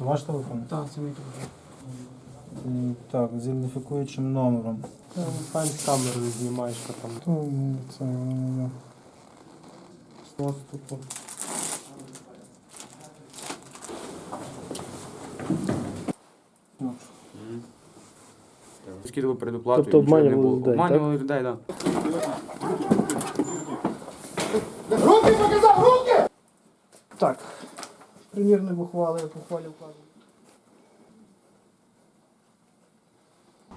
Це ваш телефон? Так, це мій телефон. М, Так, з ідентифікуючим номером. Файн з камерою знімаєш, що там. То, м, це воно. Доступу. Скидали передоплату. Тобто і нічого не обманювали було. людей, так? Обманювали людей, так. Так. Примірник ухвали, ухвалі вказано.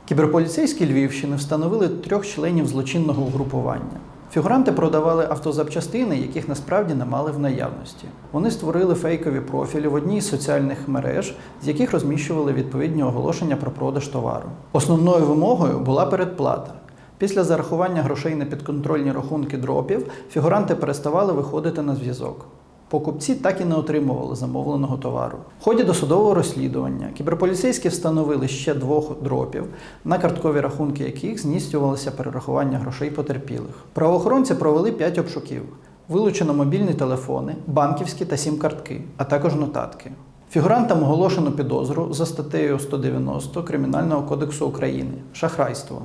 Кіберполіцейські Львівщини встановили трьох членів злочинного угрупування. Фігуранти продавали автозапчастини, яких насправді не мали в наявності. Вони створили фейкові профілі в одній з соціальних мереж, з яких розміщували відповідні оголошення про продаж товару. Основною вимогою була передплата. Після зарахування грошей на підконтрольні рахунки дропів фігуранти переставали виходити на зв'язок. Покупці так і не отримували замовленого товару. В ході досудового розслідування кіберполіцейські встановили ще двох дропів, на карткові рахунки яких здійснювалося перерахування грошей потерпілих. Правоохоронці провели 5 обшуків. Вилучено мобільні телефони, банківські та сім-картки, а також нотатки. Фігурантам оголошено підозру за статтею 190 Кримінального кодексу України шахрайство.